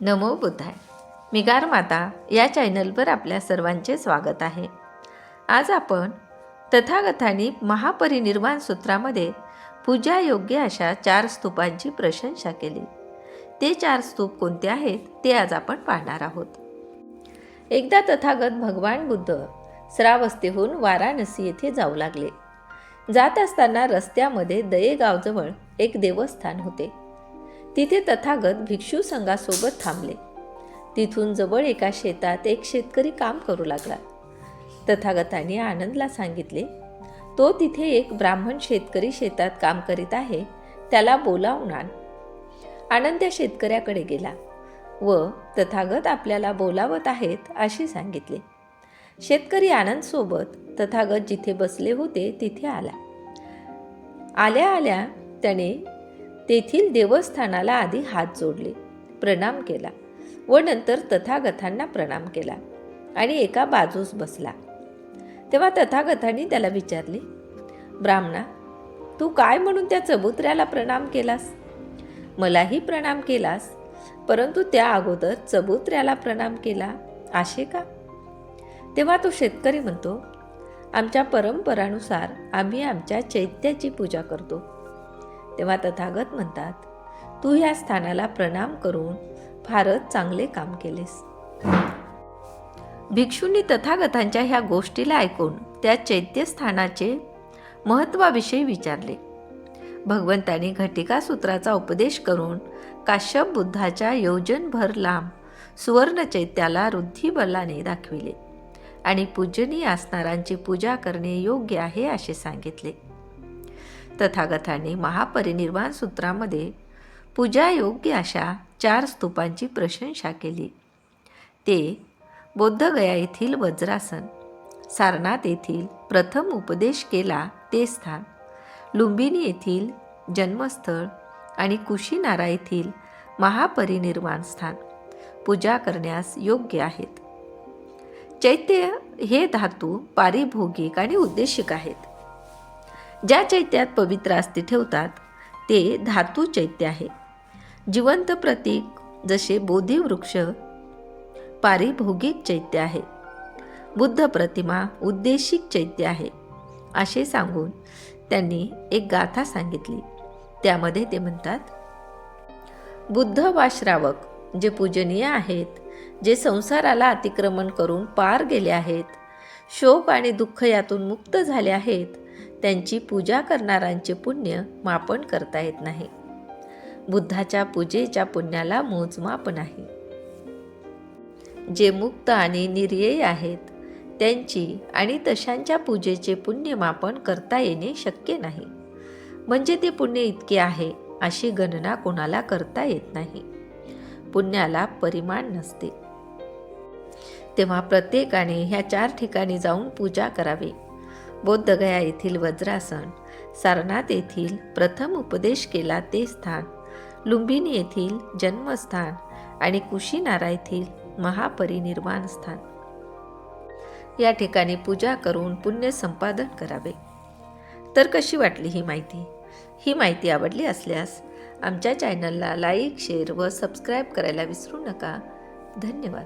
नमो बुद्धाय. मिगार माता या चॅनलवर आपल्या सर्वांचे स्वागत आहे. आज आपण तथागतांनी महापरिनिर्वाण सूत्रामध्ये पूजा योग्य अशा चार स्तूपांची प्रशंसा केली. ते चार स्तूप कोणते आहेत ते आज आपण पाहणार आहोत. एकदा तथागत भगवान बुद्ध श्रावस्तीहून वाराणसी येथे जाऊ लागले. जात असताना रस्त्यामध्ये दये गावजवळ एक देवस्थान होते. तिथे तथागत भिक्षू संघासोबत थांबले. तिथून जवळ एका शेतात एक शेतकरी काम करू लागला. तथागताने आनंदला सांगितले तो तिथे एक ब्राह्मण शेतकरी शेतात काम करीत आहे त्याला बोलावून आण. आनंद त्या शेतकऱ्याकडे गेला व तथागत आपल्याला बोलावत आहेत असे सांगितले. शेतकरी आनंदसोबत तथागत जिथे बसले होते तिथे आला. आल्या आल्या त्याने तेथील देवस्थानाला आधी हात जोडले प्रणाम केला व नंतर तथागतांना प्रणाम केला आणि एका बाजूस बसला. तेव्हा तथागतांनी त्याला विचारले ब्राह्मणा तू काय म्हणून त्या चबुत्र्याला प्रणाम केलास? मलाही प्रणाम केलास परंतु त्या अगोदर चबुत्र्याला प्रणाम केला असे का? तेव्हा तो शेतकरी म्हणतो आमच्या परंपरानुसार आम्ही आमच्या चैत्याची पूजा करतो. तेव्हा तथागत म्हणतात तू ह्या स्थानाला प्रणाम करून फारच चांगले काम केलेस. भिक्षूंनी तथागतांच्या ह्या गोष्टीला ऐकून त्या चैत्यस्थानाचे महत्त्वाविषयी विचारले. भगवंतांनी घटिका सूत्राचा उपदेश करून काश्यप बुद्धाच्या योजनभर लांब सुवर्ण चैत्याला रुद्धिबलाने दाखविले आणि पूजनीय असणारांची पूजा करणे योग्य आहे असे सांगितले. तथागताने महापरिनिर्वाण सूत्रामध्ये पूजा योग्य अशा चार स्तूपांची प्रशंसा केली. ते बौद्धगया येथील वज्रासन सारनाथ येथील प्रथम उपदेश केला ते स्थान लुंबिनी येथील जन्मस्थळ आणि कुशीनारा येथील महापरिनिर्वाण स्थान पूजा करण्यास योग्य आहेत. चैत्य हे धातू पारिभोगिक आणि उद्देशिक आहेत. ज्या चैत्यात पवित्र आस्ती ठेवतात ते धातू चैत्य आहे. जिवंत प्रतीक जसे बोधिवृक्ष पारिभोगिक चैत्य आहे. बुद्ध प्रतिमा उद्देशिक चैत्य आहे असे सांगून त्यांनी एक गाथा सांगितली. त्यामध्ये ते म्हणतात बुद्ध वा श्रावक जे पूजनीय आहेत जे संसाराला अतिक्रमण करून पार गेले आहेत शोक आणि दुःख यातून मुक्त झाले आहेत त्यांची पूजा करणाऱ्यांचे पुण्य मापन करता येत नाही. बुद्धाच्या पूजेच्या पुण्याला मोजमाप नाही. जे मुक्त आणि निर्यय आहेत त्यांची आणि तशांच्या पूजेचे पुण्य मापन करता येणे शक्य नाही. म्हणजे ते पुण्य इतके आहे अशी गणना कोणाला करता येत नाही. पुण्याला परिमाण नसते. तेव्हा प्रत्येकाने ह्या चार ठिकाणी जाऊन पूजा करावी. बौद्धगया येथील वज्रासन सारनाथ येथील प्रथम उपदेश केला ते स्थान लुंबिनी येथील जन्मस्थान आणि कुशीनारा येथील महापरिनिर्वाण स्थान. या ठिकाणी पूजा करून पुण्य संपादन करावे. तर कशी वाटली ही माहिती? ही माहिती आवडली असल्यास आमच्या चॅनलला लाईक शेअर व सबस्क्राईब करायला विसरू नका. धन्यवाद.